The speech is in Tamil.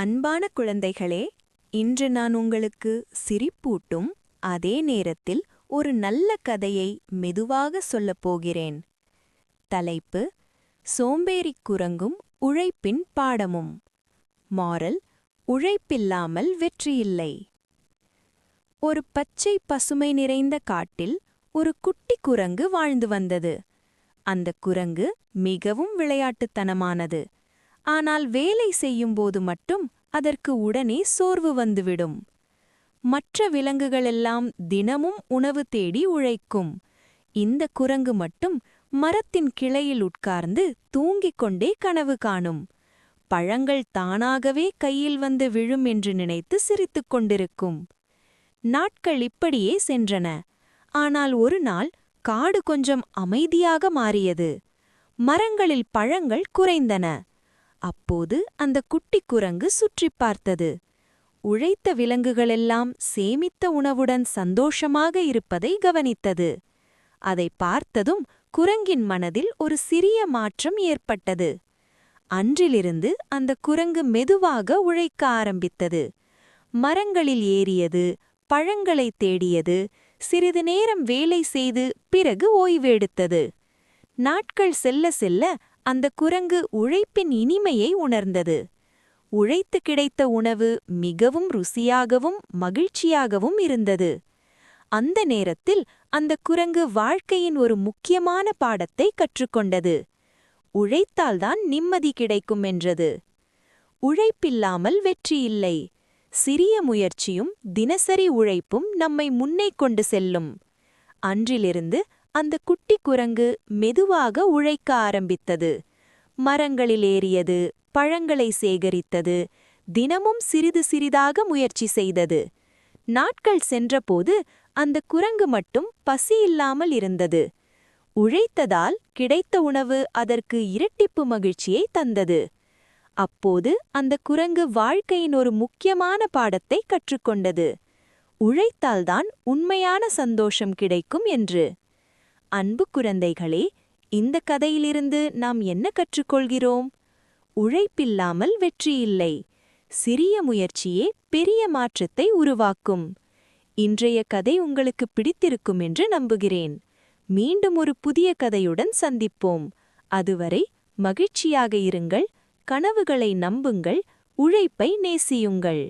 அன்பான குழந்தைகளே இன்று நான் உங்களுக்கு சிரிப்பூட்டும் அதே நேரத்தில் ஒரு நல்ல கதையை மெதுவாக சொல்லப் போகிறேன். தலைப்பு சோம்பேறிக் குரங்கும் உழைப்பின் பாடமும். மாரல் உழைப்பில்லாமல் வெற்றியில்லை ஒரு பச்சை பசுமை நிறைந்த காட்டில் ஒரு குட்டி குரங்கு வாழ்ந்து வந்தது. அந்த குரங்கு மிகவும் விளையாட்டுத்தனமானது. ஆனால் வேலை செய்யும்போது மட்டும் அதற்கு உடனே சோர்வு வந்துவிடும். மற்ற விலங்குகளெல்லாம் தினமும் உணவு தேடி உழைக்கும். இந்த குரங்கு மட்டும் மரத்தின் கிளையில் உட்கார்ந்து தூங்கிக் கொண்டே கனவு காணும். பழங்கள் தானாகவே கையில் வந்து விழும் என்று நினைத்து சிரித்துக் கொண்டிருக்கும். நாட்கள் இப்படியே சென்றன. ஆனால் ஒரு நாள் காடு கொஞ்சம் அமைதியாக மாறியது. மரங்களில் பழங்கள் குறைந்தன. அப்போது அந்த குட்டி குரங்கு சுற்றிப் பார்த்தது. உழைத்த விலங்குகளெல்லாம் சேமித்த உணவுடன் சந்தோஷமாக இருப்பதை கவனித்தது. அதை பார்த்ததும் குரங்கின் மனதில் ஒரு சிறிய மாற்றம் ஏற்பட்டது. அன்றிலிருந்து அந்த குரங்கு மெதுவாக உழைக்க ஆரம்பித்தது. மரங்களில் ஏறியது பழங்களை தேடியது சிறிது நேரம் வேலை செய்து பிறகு ஓய்வெடுத்தது நாட்கள் செல்ல செல்ல அந்த குரங்கு உழைப்பின் இனிமையை உணர்ந்தது. உழைத்து கிடைத்த உணவு மிகவும் ருசியாகவும் மகிழ்ச்சியாகவும் இருந்தது. அந்த நேரத்தில் அந்த குரங்கு வாழ்க்கையின் ஒரு முக்கியமான பாடத்தை கற்றுக்கொண்டது. உழைத்தால்தான் நிம்மதி கிடைக்கும் என்றது. உழைப்பில்லாமல் வெற்றியில்லை சிறிய முயற்சியும் தினசரி உழைப்பும் நம்மை முன்னே கொண்டு செல்லும். அன்றிலிருந்து அந்த குட்டி குரங்கு மெதுவாக உழைக்க ஆரம்பித்தது. மரங்களில் ஏறியது பழங்களை சேகரித்தது தினமும் சிறிது சிறிதாக முயற்சி செய்தது. நாட்கள் சென்றபோது அந்த குரங்கு மட்டும் பசியில்லாமல் இருந்தது. உழைத்ததால் கிடைத்த உணவு அதற்கு இரட்டிப்பு மகிழ்ச்சியை தந்தது. அப்போது அந்த குரங்கு வாழ்க்கையின் ஒரு முக்கியமான பாடத்தை கற்றுக்கொண்டது. உழைத்தால்தான் உண்மையான சந்தோஷம் கிடைக்கும் என்று. அன்பு குழந்தைகளே இந்த கதையிலிருந்து நாம் என்ன கற்றுக்கொள்கிறோம்? உழைப்பில்லாமல் வெற்றியில்லை சிறிய முயற்சியே பெரிய மாற்றத்தை உருவாக்கும். இன்றைய கதை உங்களுக்கு பிடித்திருக்கும் என்று நம்புகிறேன். மீண்டும் ஒரு புதிய கதையுடன் சந்திப்போம். அதுவரை மகிழ்ச்சியாக இருங்கள் கனவுகளை நம்புங்கள் உழைப்பை நேசியுங்கள்.